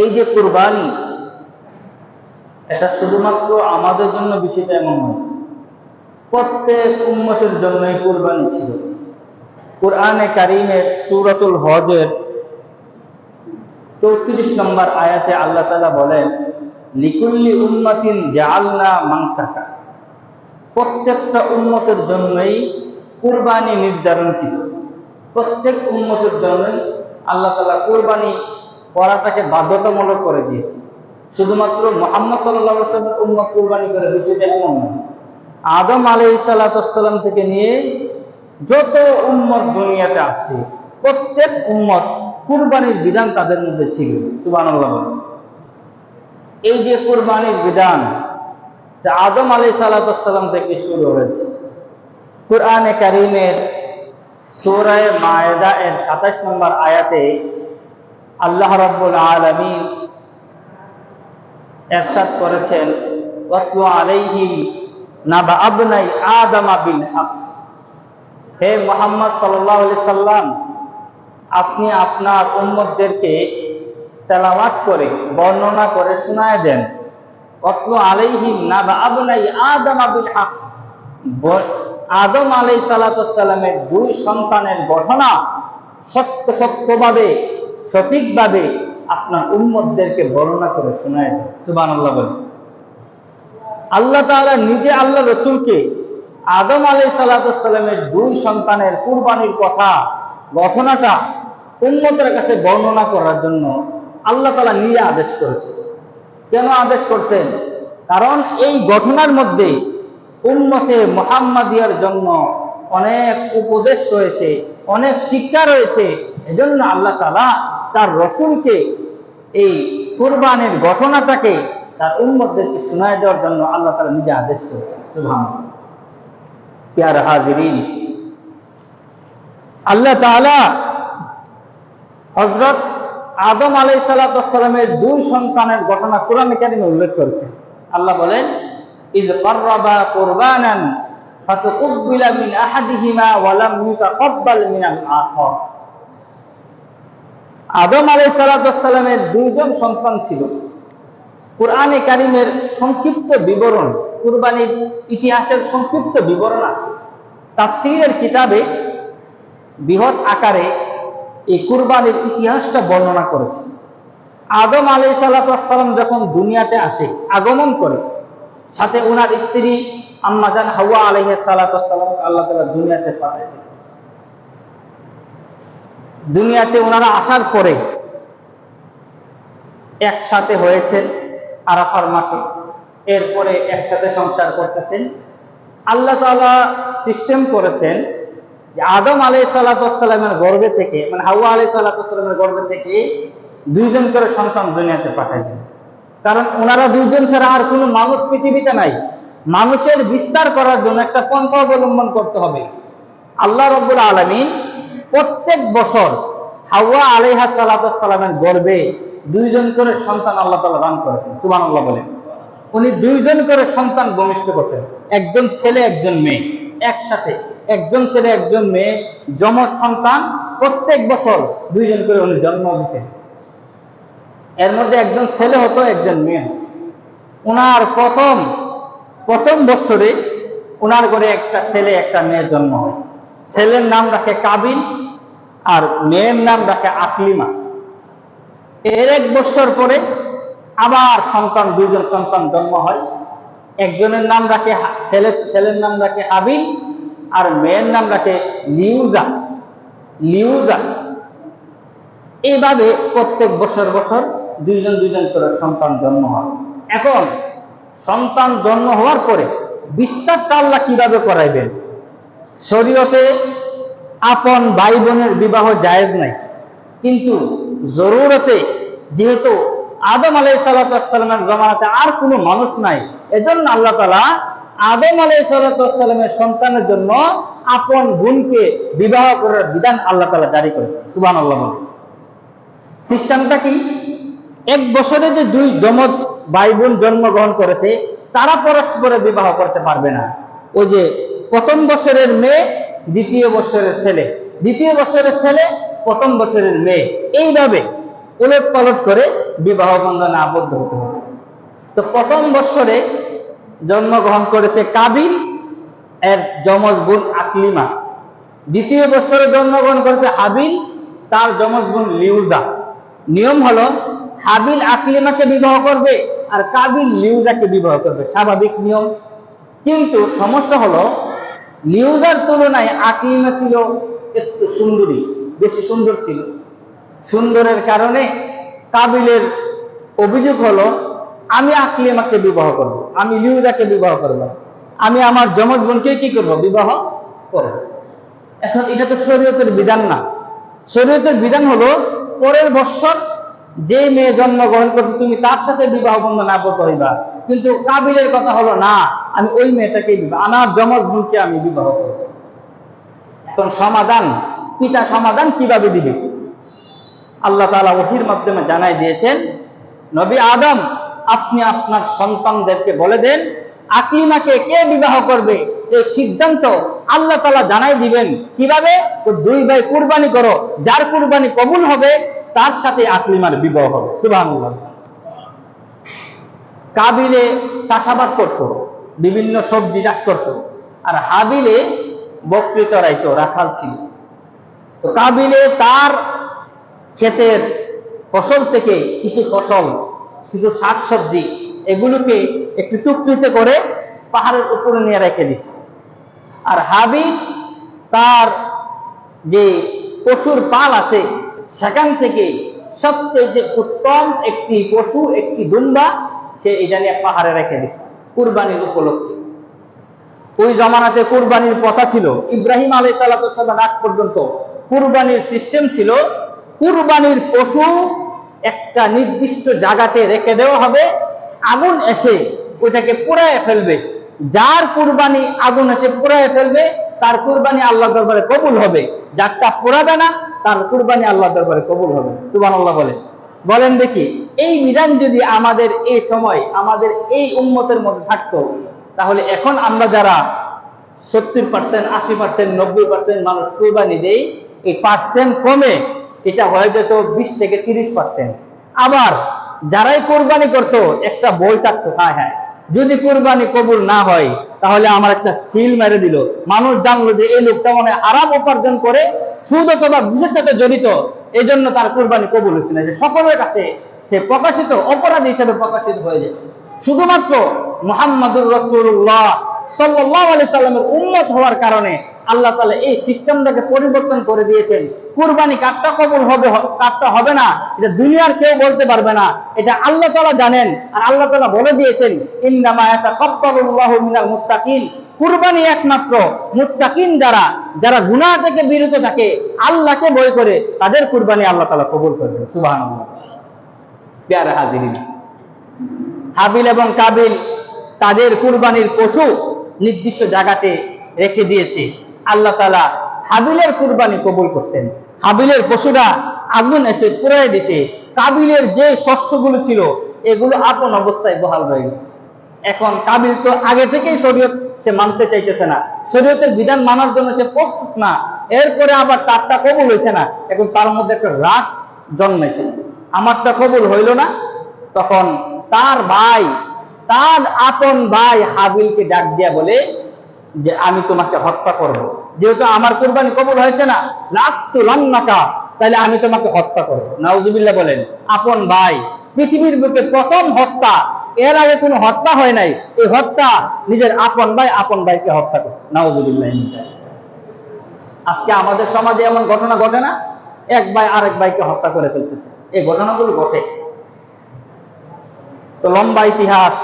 এই যে কুরবানি, এটা শুধুমাত্র আমাদের জন্য বিষয়টা এমন নয়। প্রত্যেক উম্মতের জন্যই কুরবানি ছিল। কোরআনে কারিমের সুরাতুল হজের চৌত্রিশ নম্বর আয়াতে আল্লাহ তালা বলেন, লিকুল্লি উম্মাতিন জালনা মাংসাকা প্রত্যেকটা উন্মতের জন্যই কুরবানি নির্ধারণকৃত। প্রত্যেক উন্মতের জন্যই আল্লাহ তালা কুরবানি করাটাকে বাধ্যতামূলক করে দিয়েছে। শুধুমাত্র মোহাম্মদ সাল্লাহ সাল্লামের উম্মত কুরবানি করে বিষয়টা এমন নয় আদম আলাই সাল্লাতাম থেকে নিয়ে যত উম্মত দুনিয়াতে আসছে, প্রত্যেক উম্মত কুরবানির বিধান তাদের মধ্যে ছিল। সুবান এই যে কুরবানির বিধান আদম আলী সাল্লাতাম থেকে শুরু হয়েছে। কোরআনে কারিমের সৌরায় মায়েদা এর সাতাশ নম্বর আয়াতে আল্লাহ রব্বুল আলমী এরশাদ করেছেন হে মোহাম্মদ সাল্লাহ আলি সাল্লাম, আপনি আপনার উম্মতদেরকে তেলাওয়াত করে, বর্ণনা করে শোনায় দেন অতলু আলাইহিম নাবা আবনাই আদামা বিল হক। আদম আলাই সালাতামের দুই সন্তানের ঘটনা সত্য সত্যভাবে সঠিকভাবে আপনার উম্মতদেরকে বর্ণনা করে শোনায় সুবান আল্লাহ বলেন। আল্লাহ তাআলা নিজে আল্লাহ রসুলকে আদম আলাই সালাতামের দুই সন্তানের কুরবানির কথা, ঘটনাটা উন্মতের কাছে বর্ণনা করার জন্য আল্লাহ তালা নিজে আদেশ করেছে কেন আদেশ করছেন? কারণ এই ঘটনার মধ্যে উন্মতে মোহাম্মদিয়ার জন্য অনেক উপদেশ রয়েছে, অনেক শিক্ষা রয়েছে এজন্য আল্লাহ তালা তার রসুলকে এই কুরবানের ঘটনাটাকে তার উন্মতদেরকে শোনায় দেওয়ার জন্য আল্লাহ তালা নিজে আদেশ করেছেন। সুভান প্যার হাজিরিন, আল্লাহ তাআলা হজরত আদম আলাই সালামের দুই সন্তানের ঘটনা কোরআন কারিমে উল্লেখ করেছে আল্লাহ বলেন ইজ করবা কোরবানান ফাতুকুব্বিলা মিন আহাদিহিমা ওয়ালাম ইউতাকাব্বাল মিনাল আখর। আদম আলাই সালামের দুইজন সন্তান ছিল। কোরআনে কারিমের সংক্ষিপ্ত বিবরণ, কুরবানির ইতিহাসের সংক্ষিপ্ত বিবরণ আসছে তাফসিরের কিতাবে বৃহৎ আকারে এই কুরবানির ইতিহাসটা বর্ণনা করেছে। আদম আলী সাল্লাম যখন দুনিয়াতে আসে, আগমন করে, সাথে ওনার স্ত্রী আম্মাজান হাওয়া আলহ সাল্লাম আল্লাহ তালা দুনিয়াতে পাঠাইছে দুনিয়াতে ওনারা আসার পরে একসাথে হয়েছে আরাফার মাঠে। এরপরে একসাথে সংসার করতেছেন। আল্লাহ তালা সিস্টেম করেছেন আদম আলাই সাল্লাতামের গর্বে থেকে মানে হাওয়া আলাই সাল্লাতামের গর্বে থেকে দুইজন করে সন্তান দুনিয়াতে পাঠাইবেন কারণ ওনারা দুইজন ছাড়া আর কোনো মানুষ পৃথিবীতে নাই। মানুষের বিস্তার করার জন্য একটা পন্থা অবলম্বন করতে হবে। আল্লাহ রব্বুল আলমিন প্রত্যেক বছর হাওয়া আলাইহা সাল্লাতামের গর্বে দুইজন করে সন্তান আল্লাহ তালা দান করেছেন সুবান আল্লাহ বলেন। উনি দুইজন করে সন্তান ভূমিষ্ঠ করতেন। একজন ছেলে, একজন মেয়ে, একসাথে। একজন ছেলে, একজন মেয়ে যমজ সন্তান প্রত্যেক বছর দুইজন করে উনি জন্ম দিতেন। এর মধ্যে একজন ছেলে হতো, একজন মেয়ে। ওনার প্রথম প্রথম বছরে ওনার ঘরে একটা ছেলে, একটা মেয়ে জন্ম হয়। ছেলের নাম রাখে কাবিল আর মেয়ের নাম রাখে আকলিমা। এর এক বছর পরে আবার সন্তান, দুইজন সন্তান জন্ম হয়। একজনের নাম রাখে ছেলে, ছেলের নাম রাখে আবিল আর মেয়ের নাম রাখে লিউজা। লিউজা। এইভাবে প্রত্যেক বছর বছর দুইজন দুইজন করে সন্তান জন্ম হয়। এখন সন্তান জন্ম হওয়ার পরে বিস্তারটা আল্লাহ কীভাবে করাইবেন? শরীয়তে আপন ভাই বোনের বিবাহ জায়েজ নাই। কিন্তু জরুরতে যেহেতু আদম আলাই সাল্লামের জমানাতে আর কোনো মানুষ নাই, এজন্য আল্লাহ তালা আদম আলাই সাল্লামের সন্তানের জন্য আপন বোনকে বিবাহ করার বিধান আল্লাহ তালা জারি করেছে সুবান আল্লাহ সিস্টেমটা কি? এক বছরে যে দুই যমজ ভাই বোন জন্মগ্রহণ করেছে, তারা পরস্পরে বিবাহ করতে পারবে না। ওই যে প্রথম বছরের মেয়ে, দ্বিতীয় বছরের ছেলে। দ্বিতীয় বছরের ছেলে, প্রথম বছরের মেয়ে। এইভাবে উলট পালট করে বিবাহ বন্ধনে আবদ্ধ হতে হবে। তো প্রথম বৎসরে জন্মগ্রহণ করেছে কাবিল, এর যমজ বোন আকলিমা। দ্বিতীয় বৎসরে জন্মগ্রহণ করেছে হাবিল, তার যমজ বোন লিউজা। নিয়ম হলো, হাবিল আকলিমাকে বিবাহ করবে আর কাবিল লিউজাকে বিবাহ করবে। স্বাভাবিক নিয়ম। কিন্তু সমস্যা হলো লিউজার তুলনায় আকলিমা ছিল একটু সুন্দরী, বেশি সুন্দর ছিল। সুন্দরের কারণে কাবিলের অভিযোগ হলো, আমি আকলিমাকে বিবাহ করব, আমি লিউজাকে বিবাহ করব আমি আমার যমজ বোনকে কি করব? বিবাহ করব। এখন এটা তো শরীয়তের বিধান না। শরীয়তের বিধান হলো পরের বৎসর যে মেয়ে জন্মগ্রহণ করছে, তুমি তার সাথে বিবাহ বন্ধন আবদ্ধ হইবা। কিন্তু কাবিলের কথা হলো, না, আমি ওই মেয়েটাকে বিবাহ, আমার যমজ বোনকে আমি বিবাহ করব। এখন সমাধান, পিতা সমাধান কীভাবে দিবে? আল্লাহ তাআলা ওহির মাধ্যমে জানাই দিয়েছেন, নবী আদম, আপনি আপনার সন্তানদেরকে বলে দেন, আকলিমাকে কে বিবাহ করবে? এই সিদ্ধান্ত আল্লাহ তাআলা জানাই দিবেন। কীভাবে? দুই ভাই কুরবানি করো, যার কুরবানি কবুল হবে তার সাথে আকলিমার বিবাহ হবে। সুবহানাল্লাহ। কাবিলে চাষাবাদ করত, বিভিন্ন সবজি চাষ করত, আর হাবিলে বকরি চড়াইতো, রাখাল ছিল। তো কাবিলে তার ক্ষেতের ফসল থেকে কিছু ফসল, কিছু শাকসবজি, এগুলোকে একটু টুকটুকে করে পাহাড়ের উপরে নিয়ে রেখে দিছে। আর হাবিব তার যে পশুর পাল আছে সেখান থেকে সবচেয়ে উত্তম একটি পশু, একটি দুম্বা সে এটা নিয়ে পাহাড়ে রেখে দিছে, কুরবানির উপলক্ষে। ওই জমানাতে কুরবানির প্রথা ছিল, ইব্রাহিম আলাই সাল্লাম আগ পর্যন্ত কুরবানির সিস্টেম ছিল, কুরবানির পশু একটা নির্দিষ্ট জায়গাতে রেখে দেওয়া হবে, আগুন এসে ওইটাকে পুড়ায় ফেলবে। যার কুরবানি আগুন এসে পুড়ায় ফেলবে, তার কুরবানি আল্লাহ দরবারে কবুল হবে। যারটা পুরাবে না তার কুরবানি আল্লাহ দরবারে কবুল হবে। সুবান আল্লাহ বলে। বলেন দেখি, এই বিধান যদি আমাদের এই সময়, আমাদের এই উন্মতের মধ্যে থাকতো, তাহলে এখন আমরা যারা সত্তর পার্সেন্ট আশি পার্সেন্ট নব্বই পার্সেন্ট মানুষ কুরবানি দেই, এই পার্সেন্ট কমে এটা হয়ে যেত বিশ থেকে তিরিশ পার্সেন্ট আবার যারাই কোরবানি করতো, একটা বই থাকতো হ্যাঁ হ্যাঁ। যদি কোরবানি কবুল না হয় তাহলে আমার একটা সিল মেরে দিল। মানুষ জানলো যে এই লোকটা মানে আরাম উপার্জন করে সুদ অথবা ঘুষের সাথে জড়িত। এই জন্য তার কোরবানি কবুল হচ্ছে না। যে সকলের কাছে সে প্রকাশিত, অপরাধী হিসেবে প্রকাশিত হয়ে যায়। শুধুমাত্র মোহাম্মদুর রসুল্লাহ সাল্লামের উন্মত হওয়ার কারণে আল্লাহ তালা এই সিস্টেমটাকে পরিবর্তন করে দিয়েছেন। কুরবানি কাটটা কবুল হবে কাটটা হবে না। এটা দুনিয়ার কেউ বলতে পারবে না। এটা আল্লাহ তালা জানেন আর আল্লাহ তালা বলে দিয়েছেন কুরবানি একমাত্র মুত্তাকিন যারা যারা থেকে বিরত থাকে, আল্লাহকে ভয় করে, তাদের কুরবানি আল্লাহ তালা কবুল করবে পেয়ারা হাজিরিন। হাবিল এবং কাবিল তাদের কুরবানির পশু নির্দিষ্ট জায়গাতে রেখে দিয়েছে। আল্লাহ তালা হাবিলের কুরবানি কবুল করছেন। হাবিলের পশুরা আগুন এসে পুরাই দিছে। কাবিলের যে শস্যগুলো ছিল, এগুলো আপন অবস্থায় বহাল রয়ে গেছে। এখন কাবিল তো আগে থেকেই শরীয়ত সে মানতে চাইতেছে না। শরীয়তের বিধান মানার জন্য সে প্রস্তুত না। এরপরে আবার তারটা কবুল হয়েছে না। এখন তার মধ্যে একটা রাগ জন্মেছে। আমারটা কবুল হইল না। তখন তার ভাই তার আপন ভাই হাবিলকে ডাক দিয়া বলে যে, আমি তোমাকে হত্যা করব। যেহেতু আমার কোরবানি কবুল হয়েছে না লাত্তু লান্নাকা, তাহলে আমি তোমাকে হত্যা করব। নাউজুবিল্লাহ বলেন, আপন ভাই, পৃথিবীর বুকে প্রথম হত্যা, এর আগে কোনো হত্যা হয় নাই। এই হত্যা নিজের আপন ভাই, আপন ভাইকে হত্যা করছে। নাউজুবিল্লাহ আজকে আমাদের সমাজে এমন ঘটনা ঘটে না, এক ভাই আরেক ভাইকে হত্যা করে ফেলতেছে। এই ঘটনাগুলো ঘটে। তো লম্বা ইতিহাস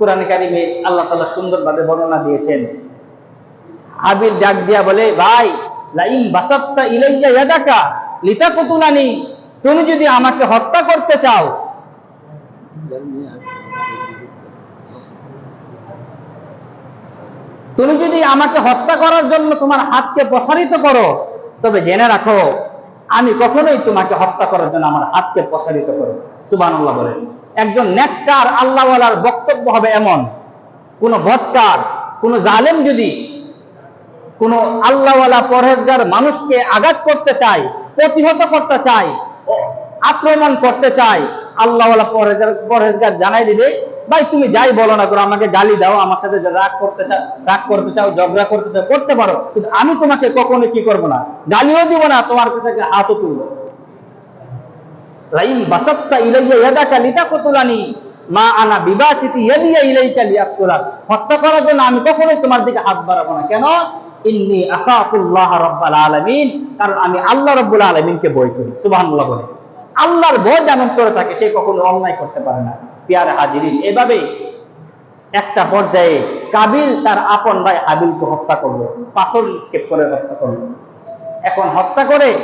কোরআন কারিমে আল্লাহ তালা সুন্দরভাবে বর্ণনা দিয়েছেন। হাবিল ডাক দিয়া বলে, ভাই তুমি যদি আমাকে হত্যা করতে চাও। তুমি যদি আমাকে হত্যা করার জন্য তোমার হাতকে প্রসারিত করো, তবে জেনে রাখো, আমি কখনোই তোমাকে হত্যা করার জন্য আমার হাতকে প্রসারিত করো সুবান আল্লাহ বলেন। একজন নেককার আল্লাহওয়ালার বক্তব্য হবে এমন। কোন ভটকার কোন জালেম যদি কোন আল্লাহওয়ালা পরহেজগার মানুষকে আঘাত করতে চায়, প্রতিহত করতে চায়, আক্রমণ করতে চায় আল্লাহ পরেজগার জানাই দিবে, ভাই, তুমি যাই বলো না করো, আমাকে গালি দাও, আমার সাথে রাগ করতে চাও রাগ করতে চাও, ঝগড়া করতে চাও, করতে পারো। কিন্তু আমি তোমাকে কখনো কি করব না? গালিও দিব না, তোমার কাছে হাতও তুলবো। লাইন ইলাইয়া ইয়াদাকা মা আনা বিবাসিতি ইয়াদিয়া ইলাইকা হত্যা করার জন্য আমি কখনোই তোমার দিকে হাত বাড়াবো না। কেন? ইন্নি আখাফুল্লাহ রাব্বাল আলামিন। কারণ আমি আল্লাহ রাব্বুল আলামিনকে ভয় করি। সুবহানাল্লাহ বলে। আল্লাহর ভয় যেমন করে থাকে, সে কখনো অন্যায় করতে পারে না। পিয়ারে হাজিরিন, এভাবে একটা পর্যায়ে কাবিল তার আপন ভাই হাবিলকে হত্যা করল পাথর নিক্ষেপ করে হত্যা করল। এখন হত্যা করে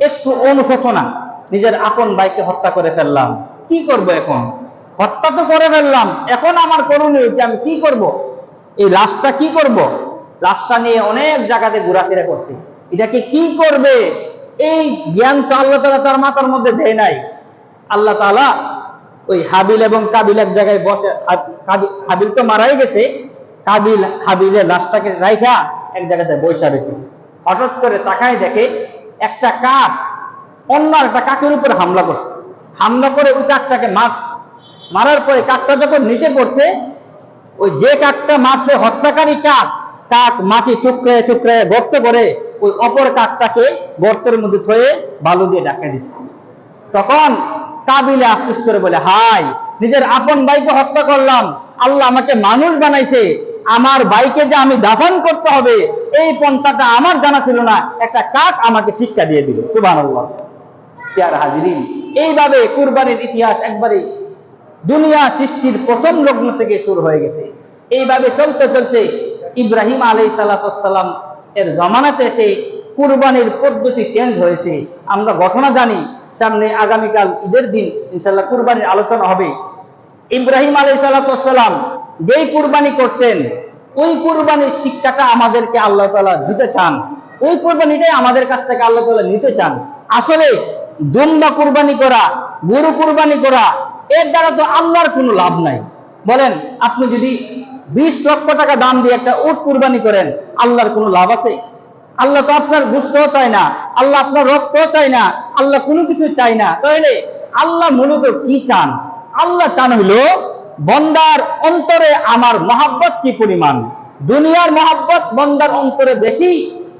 একটু অনুশোচনা। নিজের আপন ভাইকে হত্যা করে ফেললাম। কি করব এখন? হত্যা তো করে ফেললাম। এখন আমার করণীয় যে আমি কি করব? এই লাশটা কি করব? লাশটা নিয়ে অনেক জায়গাতে ঘোরাফেরা করছি। এটাকে কি করবে? এই জ্ঞান তো আল্লাহ তালা তার মাথার মধ্যে দেয় নাই। আল্লাহ তাআলা ওই হাবিল এবং কাবিল এক জায়গায় বসে হাবিল তো মারাই গেছে। কাবিল হাবিলের লাশটাকে রাইখা এক জায়গাতে বৈশা রয়েছে হঠাৎ করে তাকায় দেখে একটা কাক অন্য একটা কাকের উপর হামলা করছে। হামলা করে ওই কাকটাকে মারছে। মারার পরে কাকটা যখন নিচে পড়ছে, ওই যে কাকটা মারছে, হত্যাকারী কাক কাক মাটি টুকরে টুকরে গর্ত করে ওই অপর কাকটাকে গর্তের মধ্যে থয়ে বালু দিয়ে ডাকা দিচ্ছে তখন কাবিলে আফসোস করে বলে হাই নিজের আপন ভাইকে হত্যা করলাম। আল্লাহ আমাকে মানুষ বানাইছে। আমার ভাইকে যে আমি দাফন করতে হবে, এই পন্থাটা আমার জানা ছিল না। একটা কাক আমাকে শিক্ষা দিয়ে দিল। সুবাহ পেয়ার হাজিরিন। এইভাবে কুরবানির ইতিহাস একবারে দুনিয়া সৃষ্টির প্রথম লগ্ন থেকে শুরু হয়ে গেছে। এইভাবে চলতে চলতে ইব্রাহিম আলাই সালাতাম এর জমানাতে এসে কুরবানির পদ্ধতি চেঞ্জ হয়েছে। আমরা ঘটনা জানি, সামনে আগামীকাল ঈদের দিন ইনশাল্লাহ কুরবানির আলোচনা হবে। ইব্রাহিম আলাই সালাতাম যেই কুরবানি করছেন, ওই কুরবানির শিক্ষাটা আমাদেরকে আল্লাহ তালা দিতে চান। ওই কুরবানিটাই আমাদের কাছ থেকে আল্লাহ তালা নিতে চান। আসলে দুম্বা কুরবানি করা, গরু কুরবানি করা, এর দ্বারা তো আল্লাহর কোনো লাভ নাই। বলেন, আপনি যদি বিশ লক্ষ টাকা দাম দিয়ে একটা উট কুরবানি করেন, আল্লাহর কোনো লাভ আছে? আল্লাহ তো আপনার গুস্তও চায় না, আল্লাহ আপনার রক্তও চায় না, আল্লাহ কোনো কিছু চায় না। তাহলে আল্লাহ মূলত কি চান? আল্লাহ চান হইল বন্দার অন্তরে আমার মহাব্বত কি পরিমাণ? দুনিয়ার মহাব্বত বন্দার অন্তরে বেশি,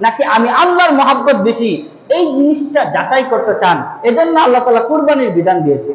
নাকি আমি আল্লাহর মহাব্বত বেশি? এই জিনিসটা যাচাই করতে চান এজন্য আল্লাহ তালা কুরবানির বিধান দিয়েছে।